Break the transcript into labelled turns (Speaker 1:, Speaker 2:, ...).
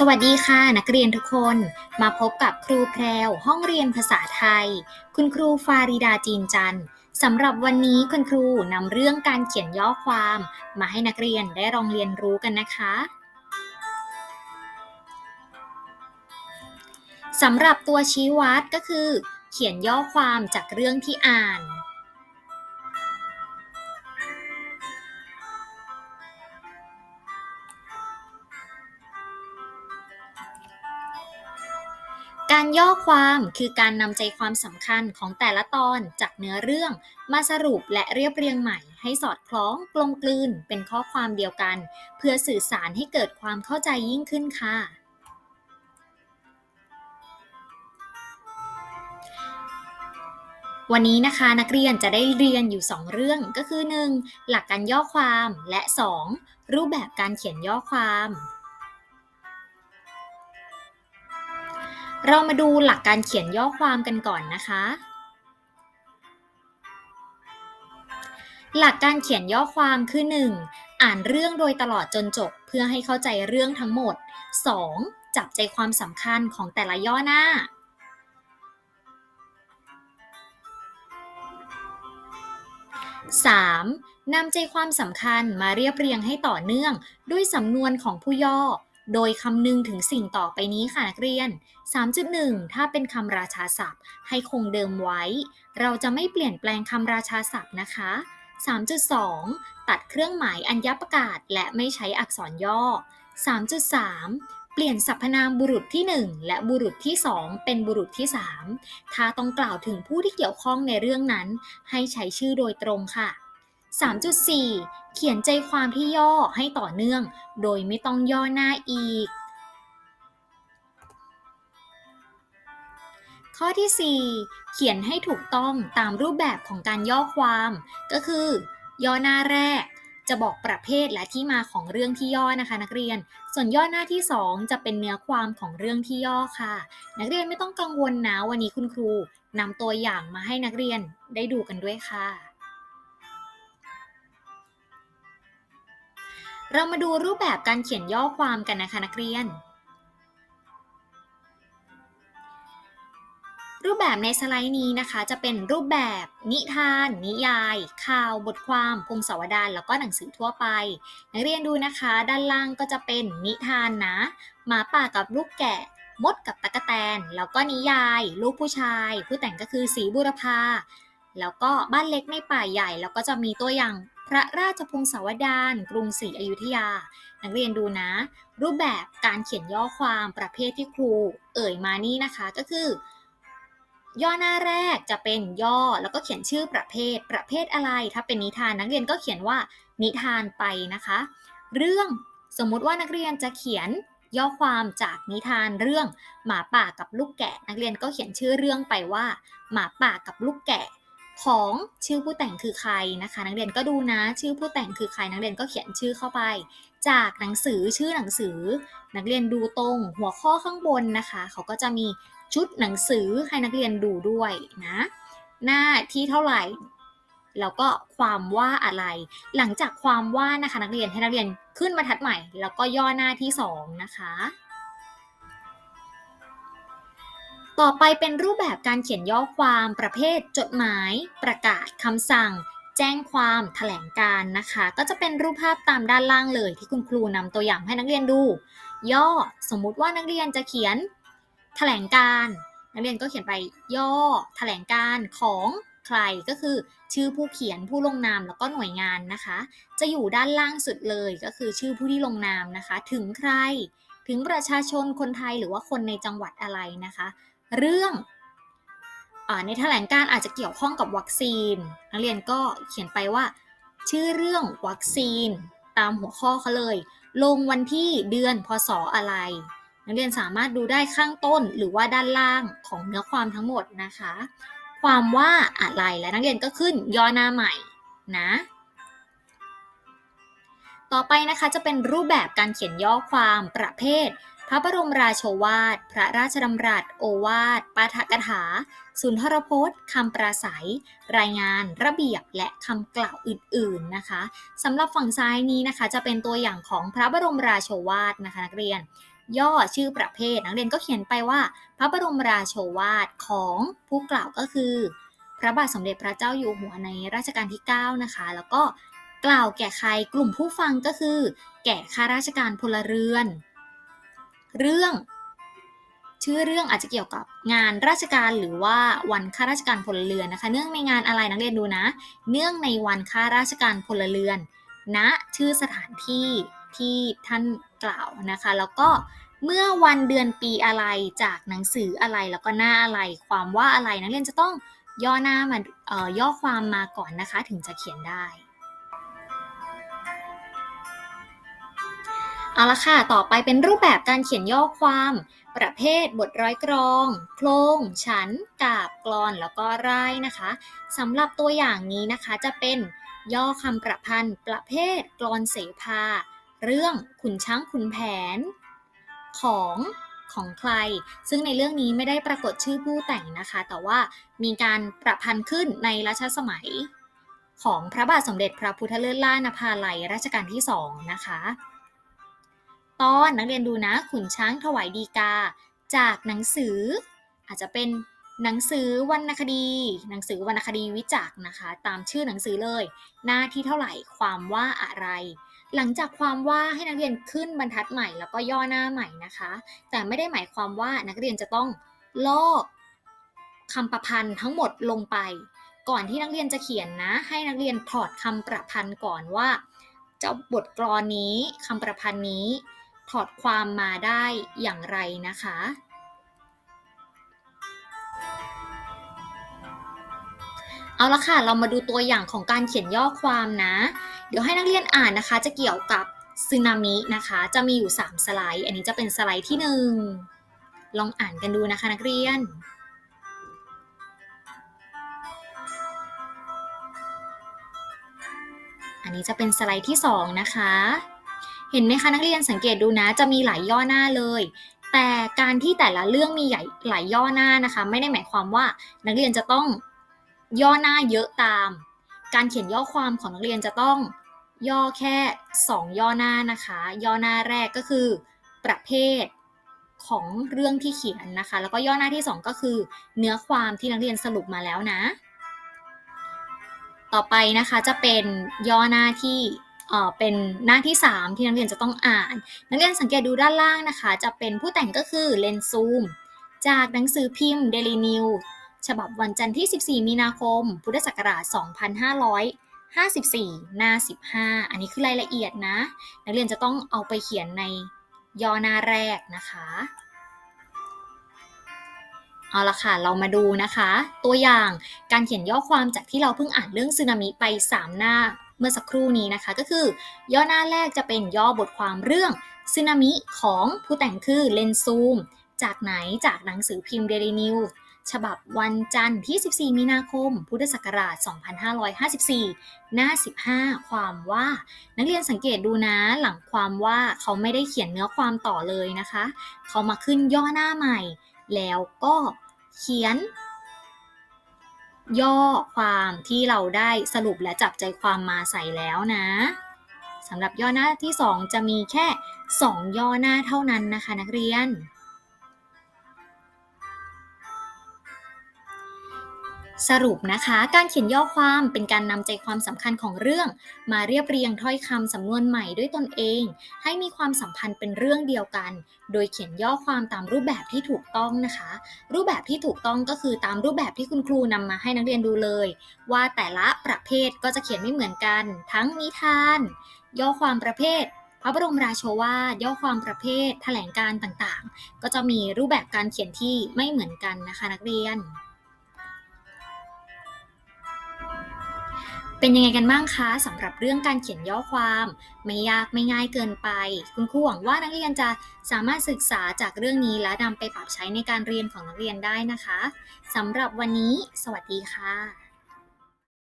Speaker 1: สวัสดีค่ะนักเรียนทุกคนมาพบกับครูแพรวห้องเรียนภาษาไทย คุณครูฟาริดาจีนจันทร์สำหรับวันนี้คุณครูนำเรื่องการเขียนย่อความ มาให้นักเรียนได้ลองเรียนรู้กันนะคะสำหรับตัวชี้วัดก็คือ เขียนย่อความจากเรื่องที่อ่าน การย่อความคือการนำใจความสำคัญของแต่ละตอนจากเนื้อเรื่อง มาสรุปและเรียบเรียงใหม่ ให้สอดคล้องกลมกลืนเป็นข้อความเดียวกัน เพื่อสื่อสารให้เกิดความเข้าใจยิ่งขึ้นค่ะ วันนี้นะคะนักเรียนจะได้เรียนอยู่ 2 เรื่องก็คือ 1. หลักการย่อความและ 2. รูปแบบการเขียนย่อความ เรามาดูหลักการเขียนย่อความกันก่อนนะคะ หลักการเขียนย่อความคือ 1. อ่านเรื่องโดยตลอดจนจบเพื่อให้เข้าใจเรื่องทั้งหมด 2. จับใจความสำคัญของแต่ละย่อหน้า 3. นำใจความสำคัญมาเรียบเรียงให้ต่อเนื่องด้วยสำนวนของผู้ย่อ โดยคำนึงถึงสิ่งต่อไปนี้ค่ะนักเรียน 3.1 ถ้าเป็นคำราชาศัพท์ ให้คงเดิมไว้ เราจะไม่เปลี่ยนแปลงคำราชาศัพท์นะคะ 3.2 ตัดเครื่องหมายอัญญประกาศ และไม่ใช้อักษรย่อ 3.3 เปลี่ยนสรรพนามบุรุษที่ 1 และบุรุษที่ 2 เป็นบุรุษที่ 3 ถ้าต้องกล่าวถึงผู้ที่เกี่ยวข้องในเรื่องนั้น ให้ใช้ชื่อโดยตรงค่ะ 3.4 เขียนใจความที่ย่อให้ต่อเนื่อง โดยไม่ต้องย่อหน้าอีก ข้อที่ 4 เขียนให้ถูกต้องตามรูปแบบของการย่อความ ก็คือ ย่อหน้าแรก จะบอกประเภทและที่มาของเรื่องที่ย่อนะคะ นักเรียน ส่วนย่อหน้าที่ 2 จะเป็นเนื้อความของเรื่องที่ย่อค่ะ นักเรียนไม่ต้องกังวลนะวันนี้คุณครูนำตัวอย่างมาให้นักเรียนได้ดูกันด้วยค่ะ เรามาดูรูปแบบการเขียนย่อความกันนะคะนักเรียน รูปแบบในสไลด์นี้นะคะจะเป็นรูปแบบ นิทาน นิยาย ข่าว บทความพงศาวดารแล้วก็หนังสือทั่วไป นักเรียนดูนะคะ ด้านล่างก็จะเป็นนิทานนะหมาป่ากับลูกแกะมดกับตะกะแตน แล้วก็นิยาย ลูกผู้ชาย ผู้แต่งก็คือสีบุรพาแล้วก็บ้านเล็กในป่าใหญ่ แล้วก็จะมีตัวอย่าง พระราชพงศาวดารกรุงศรีอยุธยา นักเรียนดูนะ รูปแบบการเขียนย่อความประเภทที่ครู เอ่ยมานี่นะคะก็คือ ย่อหน้าแรกจะเป็นย่อแล้วก็เขียนชื่อประเภท ประเภทอะไร ถ้าเป็นนิทานนักเรียนก็เขียนว่านิทานไปนะคะ เรื่องสมมุติว่านักเรียนจะเขียนย่อความจากนิทานเรื่องหมาป่ากับลูกแกะ นักเรียนก็เขียนชื่อเรื่องไปว่า หมาป่ากับลูกแกะ ของชื่อผู้แต่งคือใครนะคะ นักเรียนก็ดูนะชื่อผู้แต่งคือใครนักเรียนก็เขียนชื่อเข้าไป จากหนังสือชื่อหนังสือ นักเรียนดูตรงหัวข้อข้างบนนะคะเขาก็จะมีชุดหนังสือให้นักเรียนดูด้วยนะ หน้าที่เท่าไหร่แล้วก็ความว่าอะไร หลังจากความว่านะคะ นักเรียนให้นักเรียนขึ้นบรรทัดใหม่ แล้วก็ย่อหน้าที่2นะคะ ต่อไปเป็นรูปแบบการเขียนย่อความประเภท จดหมาย ประกาศคำสั่ง แจ้งความแถลงการนะคะ ก็จะเป็นรูปภาพตามด้านล่างเลย ที่คุณครูนำตัวอย่างให้นักเรียนดู ย่อสมมุติว่านักเรียนจะเขียนแถลงการ นักเรียนก็เขียนไปย่อแถลงการของใครก็คือชื่อผู้เขียนผู้ลงนามแล้วก็หน่วยงานนะคะ จะอยู่ด้านล่างสุดเลยก็คือชื่อผู้ที่ลงนามนะคะ ถึงใคร ถึงประชาชนคนไทยหรือว่าคนในจังหวัดอะไรนะคะ เรื่องอในแถลงการอาจจะเกี่ยวข้องกับวัคซีน นักเรียนก็เขียนไปว่า ชื่อเรื่องวัคซีนตามหัวข้อเขาเลย ลงวันที่เดือนพศอะไร นักเรียนสามารถดูได้ข้างต้นหรือว่าด้านล่างของเนื้อความทั้งหมดนะคะ ความว่าอะไรและนักเรียนก็ขึ้นย่อหน้าใหม่นะ ต่อไปนะคะจะเป็นรูปแบบการเขียนย่อความประเภท พระบรมราโชวาท พระราชดำรัส โอวาทปาฐกถา สุนทรพจน์ คำปราศัย รายงาน ระเบียบ และคำกล่าวอื่น ๆ นะคะสำหรับฝั่งซ้ายนี้นะคะ จะเป็นตัวอย่างของพระบรมราโชวาทนะคะนักเรียน ย่อชื่อประเภท นักเรียนก็เขียนไปว่า พระบรมราโชวาทของผู้กล่าวก็คือ พระบาทสมเด็จพระเจ้าอยู่หัวในรัชกาลที่ 9 นะคะ แล้วก็กล่าวแก่ใครกลุ่มผู้ฟังก็คือ แก่ข้าราชการพลเรือน เรื่อง ชื่อเรื่องอาจจะเกี่ยวกับงานราชการหรือว่าวันข้าราชการพลเรือนนะคะ เนื่องในงานอะไรนักเรียนดูนะ เนื่องในวันข้าราชการพลเรือนณนะชื่อสถานที่ที่ท่านกล่าวนะคะ แล้วก็เมื่อวันเดือนปีอะไรจากหนังสืออะไรแล้วก็หน้าอะไร ความว่าอะไรนักเรียนจะต้องย่อหน้ามาย่อความมาก่อนนะคะ ถึงจะเขียนได้ เอาละค่ะ ต่อไปเป็นรูปแบบการเขียนย่อความ ประเภทบทร้อยกรอง โครง ฉัน กาบกลอน แล้วก็ร่ายนะคะสำหรับตัวอย่างนี้นะคะจะเป็นย่อคำประพันธ์ ประเภทกลอนเสภา เรื่องขุนช้างขุนแผน ของของใคร ซึ่งในเรื่องนี้ไม่ได้ปรากฏชื่อผู้แต่งนะคะ แต่ว่ามีการประพันธ์ขึ้นในรัชสมัย ของพระบาทสมเด็จพระพุทธเลิศล่านภาลัยรัชกาลที่สองนะคะ ตอนนักเรียนดูนะขุนช้างถวายดีกา จากหนังสือ อาจจะเป็นหนังสือวรรณคดี หนังสือวรรณคดีวิจักษ์นะคะ ตามชื่อหนังสือเลย หน้าที่เท่าไหร่ความว่าอะไร หลังจากความว่าให้นักเรียนขึ้นบรรทัดใหม่แล้วก็ย่อหน้าใหม่นะคะ แต่ไม่ได้หมายความว่านักเรียนจะต้องลอกคำประพันธ์ทั้งหมดลงไป ก่อนที่นักเรียนจะเขียนนะ ให้นักเรียนถอดคำประพันธ์ก่อนว่า เจ้าบทกลอนนี้คำประพันธ์นี้ ถอดความมาได้อย่างไรนะคะ เอาละค่ะ เรามาดูตัวอย่างของการเขียนย่อความนะ เดี๋ยวให้นักเรียนอ่านนะคะ จะเกี่ยวกับสึนามินะคะ จะมีอยู่ 3 สไลด์ อันนี้จะเป็นสไลด์ที่ 1 ลองอ่านกันดูนะคะนักเรียนอันนี้จะเป็นสไลด์ที่ 2 นะคะ เห็นไหมคะนักเรียนสังเกตดูนะ จะมีหลายย่อหน้าเลย แต่การที่แต่ละเรื่องมีใหลายย่อหน้านะคะ ไม่ได้หมายความว่านักเรียนจะต้องย่อหน้าเยอะตาม การเขียนย่อความของนักเรียนจะต้องย่อแค่ 2 ย่อหน้านะคะ ย่อหน้าแรกก็คือ ประเภทของเรื่องที่เขียนนะคะ แล้วก็ย่อหน้าที่ 2 ก็คือ เนื้อความที่นักเรียนสรุปมาแล้วนะ ต่อไปนะคะจะเป็นย่อหน้าที่ เป็นหน้าที่ 3 ที่นักเรียนจะต้องอ่าน นักเรียนสังเกตดูด้านล่างนะคะ จะเป็นผู้แต่งก็คือเลนซูม จากหนังสือพิมพ์ Daily New ฉบับวันจันทร์ที่ 14 มีนาคม พุทธศักราช 2554 หน้า 15 อันนี้คือรายละเอียดนะ นักเรียนจะต้องเอาไปเขียนในย่อหน้าแรกนะคะ เอาละค่ะ เรามาดูนะคะ ตัวอย่างการเขียนย่อความจากที่เราเพิ่งอ่านเรื่องสึนามิไป 3 หน้า เมื่อสักครู่นี้นะคะ ก็คือ ย่อหน้าแรกจะเป็นย่อบทความเรื่องสึนามิของผู้แต่งคือเลนซูม จากไหนจากหนังสือพิมพ์ Daily News ฉบับวันจันทร์ที่ 14 มีนาคม พุทธศักราช 2554 หน้า 15 ความว่า นักเรียนสังเกตดูนะ หลังความว่าเขาไม่ได้เขียนเนื้อความต่อเลยนะคะ เขามาขึ้นย่อหน้าใหม่ แล้วก็เขียน ย่อความที่เราได้สรุปและจับใจความมาใส่แล้วนะสำหรับย่อหน้าที่ 2 จะมีแค่ 2 ย่อหน้าเท่านั้นนะคะ นักเรียน สรุปนะคะ การเขียนย่อความเป็นการนำใจความสำคัญของเรื่อง มาเรียบเรียงถ้อยคำสำนวนใหม่ด้วยตนเอง ให้มีความสัมพันธ์เป็นเรื่องเดียวกัน โดยเขียนย่อความตามรูปแบบที่ถูกต้องนะคะ รูปแบบที่ถูกต้องก็คือตามรูปแบบที่คุณครูนำมาให้นักเรียนดูเลย ว่าแต่ละประเภทก็จะเขียนไม่เหมือนกัน ทั้งนิทาน ย่อความประเภทพระบรมราโชวาทย่อความประเภท แถลงการต่างๆ ก็จะมีรูปแบบการเขียนที่ไม่เหมือนกันนะคะ นักเรียน เป็นยังไงกันบ้างคะสำหรับเรื่องการเขียนย่อความ ไม่ยากไม่ง่ายเกินไป คุณครูหวังว่านักเรียนจะสามารถศึกษาจากเรื่องนี้และนำไปปรับใช้ในการเรียนของนักเรียนได้นะคะสำหรับวันนี้ สวัสดีค่ะ